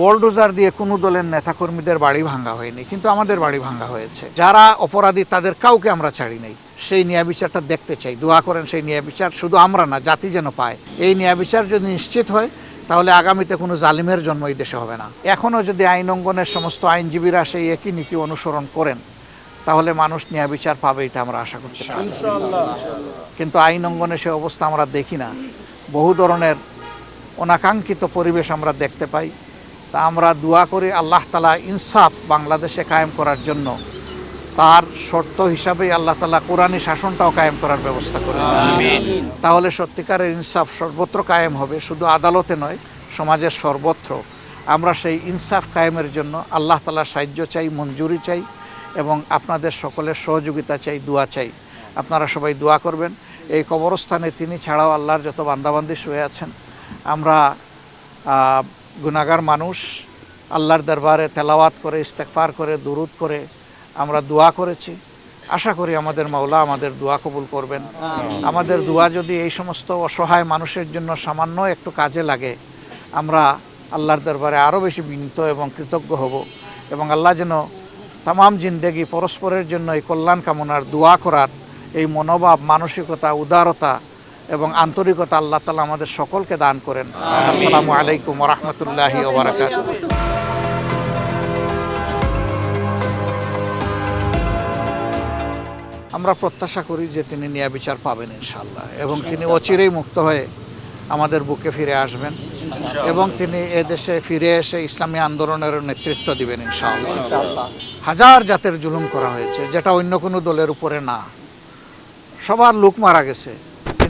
Bulldozer দিয়ে কোনো দলের নেতাকর্মীদের বাড়ি ভাঙ্গা হয়নি কিন্তু আমাদের বাড়ি ভাঙ্গা হয়েছে। যারা অপরাধী তাদের কাউকে আমরা ছাড়ি নাই। সেই ন্যায় বিচারটা দেখতে চাই। দোয়া করেন সেই ন্যায় বিচার। শুধু আমরা না জাতি যেন পায়। এই ন্যায় বিচার যদি নিশ্চিত হয় তাহলে আগামীতে কোনো জালিমের জন্ম এই দেশে হবে না। এখনও যদি আইন অঙ্গনের সমস্ত আইনজীবীরা সেই একই নীতি অনুসরণ করেন তাহলে মানুষ ন্যায় বিচার পাবে এটা আমরা আশা করতে পারি। কিন্তু আইন অঙ্গনে সে অবস্থা আমরা দেখি না। বহু ধরনের অনাকাঙ্ক্ষিত পরিবেশ আমরা দেখতে পাই। তা আমরা দোয়া করি আল্লাহ তালা ইনসাফ বাংলাদেশে কায়েম করার জন্য। তার শর্ত হিসাবেই আল্লাহ তালা কোরআনী শাসনটাও কায়েম করার ব্যবস্থা করে তাহলে সত্যিকারের ইনসাফ সর্বত্র কায়েম হবে শুধু আদালতে নয় সমাজের সর্বত্র। আমরা সেই ইনসাফ কায়েমের জন্য আল্লাহ তালার সাহায্য চাই মঞ্জুরি চাই এবং আপনাদের সকলের সহযোগিতা চাই দোয়া চাই। আপনারা সবাই দোয়া করবেন। এই কবরস্থানে তিনি ছাড়াও আল্লাহর যত বান্দাবান্দি শুয়ে আছেন আমরা আহ, গুনাগার মানুষ আল্লাহর দরবারে তেলাওয়াত করে ইস্তেকফার করে দুরুদ করে আমরা দোয়া করেছি। আশা করি আমাদের মাওলা আমাদের দোয়া কবুল করবেন। আমাদের দোয়া যদি এই সমস্ত অসহায় মানুষের জন্য সামান্য একটু কাজে লাগে আমরা আল্লাহর দরবারে আরও বেশি বিনীত এবং কৃতজ্ঞ হব এবং আল্লাহ যেন তামাম জিন্দেগি পরস্পরের জন্য এই কল্যাণ কামনার দোয়া করার এই মনোভাব মানসিকতা উদারতা এবং আন্তরিকতা আল্লাহ তালা আমাদের সকলকে দান করেন। আসসালামু আলাইকুম রহমতুল্লাহি ওবরাকাত আমরা প্রত্যাশা করি যে তিনি ন্যায় বিচার পাবেন ইনশাল্লাহ এবং তিনি অচিরেই মুক্ত হয়ে আমাদের বুকে ফিরে আসবেন এবং তিনি এ দেশে ফিরে এসে ইসলামী আন্দোলনের নেতৃত্ব দিবেন ইনশাআল্লাহ। হাজার জাতের জুলুম করা হয়েছে যেটা অন্য কোনো দলের উপরে না। সবার লোক মারা গেছে।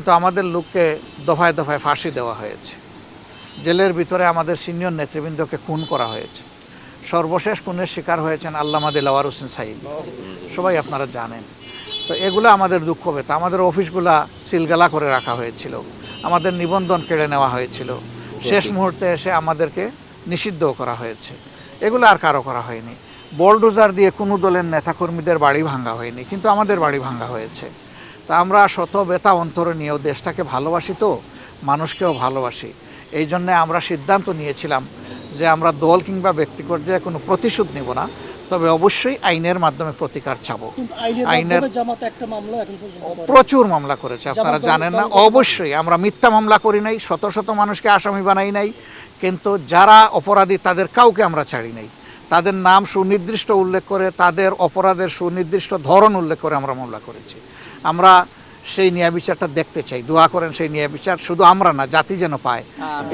কিন্তু আমাদের লোককে দফায় দফায় ফাঁসি দেওয়া হয়েছে। জেলের ভিতরে আমাদের সিনিয়র নেতৃবৃন্দকে খুন করা হয়েছে। সর্বশেষ খুনের শিকার হয়েছেন আল্লামা দিলাওয়ার হোসেন সাইদ। সবাই আপনারা জানেন। তো এগুলো আমাদের দুঃখ পেত আমাদের অফিসগুলা সিলগালা করে রাখা হয়েছিল। আমাদের নিবন্ধন কেড়ে নেওয়া হয়েছিল। শেষ মুহূর্তে এসে আমাদেরকে নিষিদ্ধ করা হয়েছে। এগুলো আর কারও করা হয়নি। বলডোজার দিয়ে কোনো দলের নেতাকর্মীদের বাড়ি ভাঙ্গা হয়নি। কিন্তু আমাদের বাড়ি ভাঙ্গা হয়েছে। তা আমরা শত বেতা অন্তরে নিয়েও দেশটাকে ভালোবাসি তো মানুষকেও ভালোবাসি। এই জন্যে আমরা সিদ্ধান্ত নিয়েছিলাম যে আমরা দল কিংবা ব্যক্তি পর্যায়ে কোনো প্রতিশোধ নিব না তবে অবশ্যই আইনের মাধ্যমে প্রতিকার চাবো। আইনের। প্রচুর মামলা করেছে আপনারা জানেন না অবশ্যই আমরা মিথ্যা মামলা করি নাই শত শত মানুষকে আসামি বানাই নাই কিন্তু যারা অপরাধী তাদের কাউকে আমরা ছাড়ি নাই। তাদের নাম সুনির্দিষ্ট উল্লেখ করে তাদের অপরাধের সুনির্দিষ্ট ধরন উল্লেখ করে আমরা মামলা করেছি। আমরা সেই ন্যায় বিচারটা দেখতে চাই দোয়া করেন সেই ন্যায় বিচার শুধু আমরা না জাতি যেন পায়।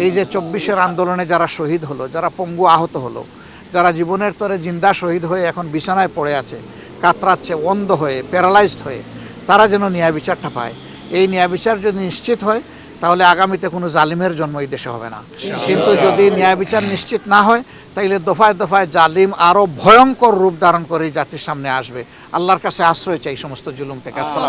এই যে চব্বিশের আন্দোলনে যারা শহীদ হলো যারা পঙ্গু আহত হলো যারা জীবনের তরে জিন্দা শহীদ হয়ে এখন বিছানায় পড়ে আছে কাতরাচ্ছে অন্ধ হয়ে প্যারালাইজড হয়ে তারা যেন ন্যায় বিচারটা পায়। এই ন্যায় বিচার যদি নিশ্চিত হয় তাহলে আগামীতে কোনো জালিমের জন্ম এই দেশে হবে না। কিন্তু যদি ন্যায় বিচার নিশ্চিত না হয় তাইলে দফায় দফায় জালিম আরও ভয়ঙ্কর রূপ ধারণ করে জাতির সামনে আসবে। আল্লাহর কাছে আশ্রয় চাই সমস্ত জুলুম থেকে। আসসালাম